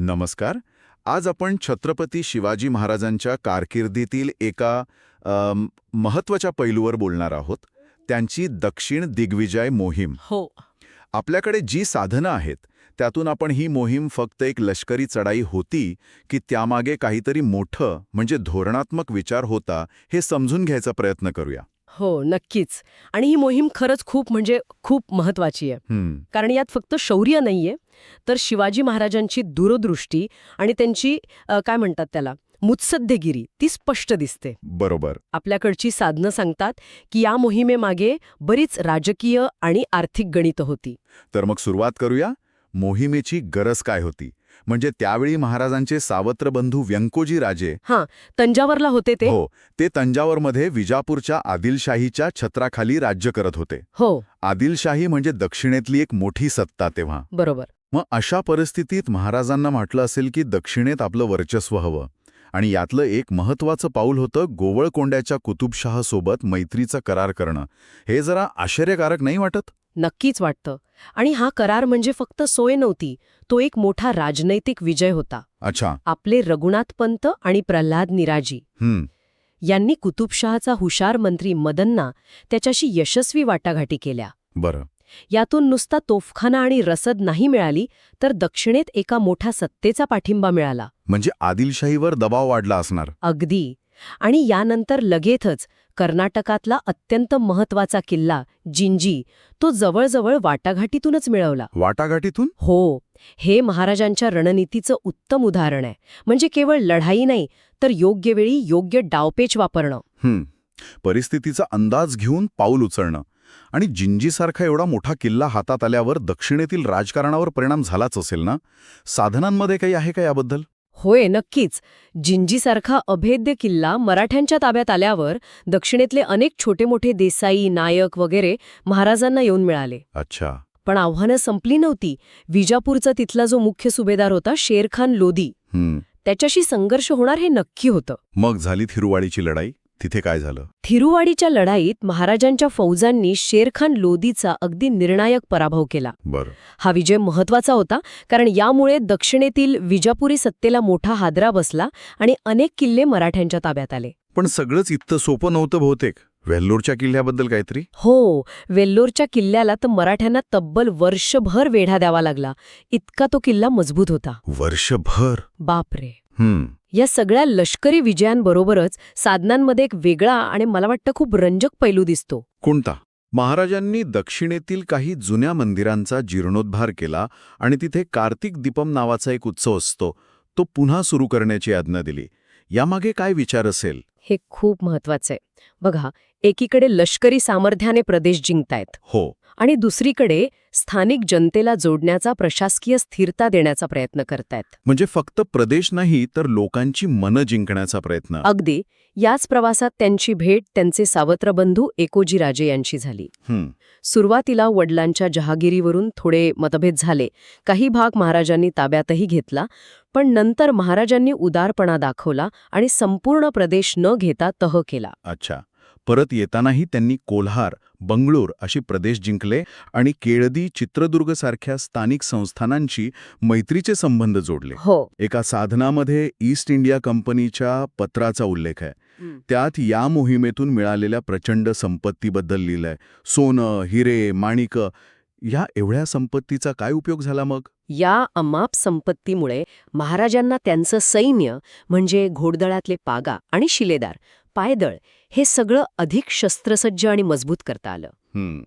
नमस्कार. आज आपण छत्रपती शिवाजी महाराजांच्या कारकिर्दीतील एका महत्त्वाच्या पैलूवर बोलणार आहोत. त्यांची दक्षिण दिग्विजय मोहीम. हो. आपल्याकडे जी साधनं आहेत त्यातून आपण ही मोहीम फक्त एक लष्करी चढाई होती की त्यामागे काहीतरी मोठं म्हणजे धोरणात्मक विचार होता हे समजून घ्यायचा प्रयत्न करूया. हो नक्कीच. आणि ही मोहीम खरंच खूप म्हणजे खूप महत्वाची आहे. कारण यात फक्त शौर्य नाहीये तर शिवाजी महाराजांची दूरदृष्टी आणि त्यांची काय म्हणतात त्याला मुत्सद्देगिरी ती स्पष्ट दिसते. बरोबर. आपल्याकडची साधनं सांगतात की या मोहिमेमागे बरीच राजकीय आणि आर्थिक गणितं होती. तर मग सुरुवात करूया. मोहिमेची गरज काय होती? म्हणजे त्यावेळी महाराजांचे सावत्र बंधू व्यंकोजी राजे. हां तंजावरला होते ते? हो ते तंजावरमध्ये विजापूरच्या आदिलशाहीच्या छत्राखाली राज्य करत होते. हो. आदिलशाही म्हणजे दक्षिणेतली एक मोठी सत्ता तेव्हा. बरोबर. मग अशा परिस्थितीत महाराजांना म्हटलं असेल की दक्षिणेत आपलं वर्चस्व हवं. आणि यातलं एक महत्वाचं पाऊल होतं गोवळकोंड्याच्या कुतुबशहासोबत मैत्रीचा करार करणं. हे जरा आश्चर्यकारक नाही वाटत? नक्कीच वाटतं. आणि हा करार म्हणजे फक्त सोय नव्हती तो एक मोठा राजनैतिक विजय होता. अच्छा. आपले रघुनाथ पंत आणि प्रल्हाद निराजी यांनी कुतुबशहाचा हुशार मंत्री मदनना त्याच्याशी यशस्वी वाटाघाटी केल्या. बरं. यातून नुसता तोफखाना आणि रसद नाही मिळाली तर दक्षिणेत एका मोठ्या सत्तेचा पाठिंबा मिळाला. म्हणजे आदिलशाहीवर दबाव वाढला असणार. अगदी. आणि यानंतर लगेचच कर्नाटकातला अत्यंत महत्त्वाचा किल्ला जिंजी तो जवळजवळ वाटाघाटीतूनच मिळवला. वाटाघाटीतून? हो हे महाराजांच्या रणनीतीचं उत्तम उदाहरण आहे. म्हणजे केवळ लढाई नाही तर योग्य वेळी योग्य डावपेच वापरणं. परिस्थितीचा अंदाज घेऊन पाऊल उचलणं. आणि जिंजीसारखा एवढा मोठा किल्ला हातात आल्यावर दक्षिणेतील राजकारणावर परिणाम झालाच असेल ना? साधनांमध्ये काही आहे का याबद्दल? होय नक्कीच. जिंजीसारखा अभेद्य किल्ला मराठ्यांच्या ताब्यात आल्यावर दक्षिणेतले अनेक छोटे मोठे देसाई नायक वगैरे महाराजांना येऊन मिळाले. अच्छा. पण आव्हानं संपली नव्हती. विजापूरचा तिथला जो मुख्य सुभेदार होता शेरखान लोदी त्याच्याशी संघर्ष होणार हे नक्की होतं. मग झाली थिरुवाडीची लढाई? तिथे काय झालं? थिरुवाडीच्या लढाईत महाराजांच्या फौजांनी शेरखान लोदीचा अगदी निर्णायक पराभव केला. बरं. हा विजय महत्त्वाचा होता कारण यामुळे दक्षिणेतील विजापुरी सत्तेला मोठा हादरा बसला आणि अनेक किल्ले मराठ्यांच्या ताब्यात आले. पण सगळंच इतकं सोपं नव्हतं बहुतेक. वेल्लोरच्या किल्ल्याबद्दल काहीतरी? हो वेल्लोरच्या किल्ल्याला तर मराठ्यांना तब्बल वर्षभर वेढा द्यावा लागला. इतका तो किल्ला मजबूत होता. वर्षभर? बापरे! या सगळ्या लष्करी विजयांबरोबरच साधनांमध्ये एक वेगळा आणि मला वाटतं खूप रंजक पैलू दिसतो. कोणता? महाराजांनी दक्षिणेतील काही जुन्या मंदिरांचा जीर्णोद्धार केला आणि तिथे कार्तिक दीपम नावाचा एक उत्सव असतो. तो पुन्हा सुरू करण्याची आज्ञा दिली. यामागे काय विचार असेल? हे खूप महत्वाचं आहे. बघा एकीकडे लष्करी सामर्थ्याने प्रदेश जिंकतायत. हो. आणि दुसरीकडे स्थानिक जनतेला जोडण्याचा प्रशासकीय स्थिरता देण्याचा प्रयत्न करतायत. म्हणजे फक्त प्रदेश नाही तर लोकांची मनं जिंकण्याचा प्रयत्न. अगदी. याच प्रवासात त्यांची भेट त्यांचे सावत्र बंधू एकोजीराजे यांची झाली. सुरुवातीला वडिलांच्या जहागिरीवरून थोडे मतभेद झाले. काही भाग महाराजांनी ताब्यातही घेतला पण नंतर महाराजांनी उदारपणा दाखवला आणि संपूर्ण प्रदेश न घेता तह केला. अच्छा. परत येतानाही त्यांनी कोल्हार बंगळूर अशी प्रदेश जिंकले आणि केळदी चित्रदुर्ग सारख्या स्थानिक संस्थानांशी मैत्रीचे संबंध जोडले. हो. एका साधनामध्ये ईस्ट इंडिया कंपनीच्या पत्राचा उल्लेख आहे. त्यात या मोहिमेतून मिळालेल्या प्रचंड संपत्तीबद्दल लिहिलंय. सोनं हिरे माणिक या एवढ्या संपत्तीचा काय उपयोग झाला मग? या अमाप संपत्तीमुळे महाराजांना त्यांचं सैन्य म्हणजे घोडदळातले पागा आणि शिलेदार पायदळ हे सगळं अधिक शस्त्रसज्ज आणि मजबूत करता आलं. हं,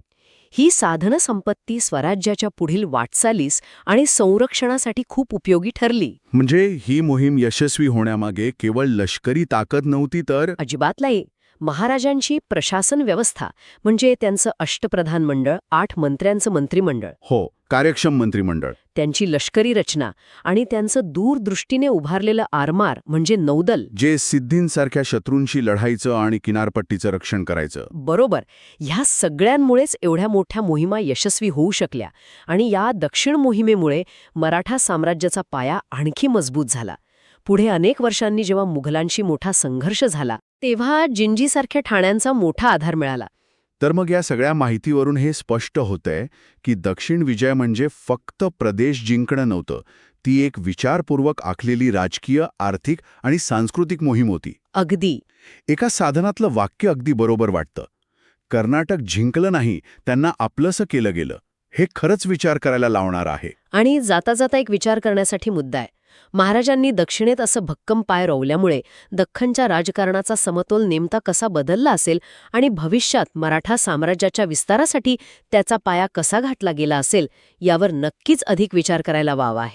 ही साधन संपत्ती स्वराज्याच्या पुढील वाटचालीस आणि संरक्षणासाठी खूप उपयोगी ठरली. म्हणजे ही मोहीम यशस्वी होण्यामागे केवळ लष्करी ताकद नव्हती तर? अजिबात नाही. महाराजांची प्रशासन व्यवस्था म्हणजे त्यांचं अष्टप्रधान मंडळ आठ मंत्र्यांचं मंत्रिमंडळ. हो कार्यक्षम मंत्रिमंडळ. त्यांची लष्करी रचना आणि त्यांचं दूरदृष्टीने उभारलेलं आरमार म्हणजे नौदल. जे सिद्धींसारख्या शत्रूंशी लढायचं आणि किनारपट्टीचं रक्षण करायचं. बरोबर. ह्या सगळ्यांमुळेच एवढ्या मोठ्या मोहिमा यशस्वी होऊ शकल्या आणि या दक्षिण मोहिमेमुळे मराठा साम्राज्याचा पाया आणखी मजबूत झाला. पुढे अनेक वर्षांनी जेव्हा मुघलांशी मोठा संघर्ष झाला तेव्हा जिंजीसारख्या ठाण्यांचा मोठा आधार मिळाला. तर मग या सगळ्या माहितीवरून हे स्पष्ट होतंय की दक्षिण विजय म्हणजे फक्त प्रदेश जिंकणं नव्हतं ती एक विचारपूर्वक आखलेली राजकीय आर्थिक आणि सांस्कृतिक मोहीम होती. अगदी. एका साधनातलं वाक्य अगदी बरोबर वाटतं. कर्नाटक जिंकलं नाही त्यांना आपलंसं केलं गेलं. हे खरंच विचार करायला लावणार आहे. आणि जाता जाता एक विचार करण्यासाठी मुद्दा आहे. महाराजांनी दक्षिणेत असं भक्कम पाय रोवल्यामुळे दख्खनच्या राजकारणाचा समतोल नेमता कसा बदलला असेल आणि भविष्यात मराठा साम्राज्याच्या विस्तारासाठी त्याचा पाया कसा घातला गेला असेल यावर नक्कीच अधिक विचार करायला वावा आहे.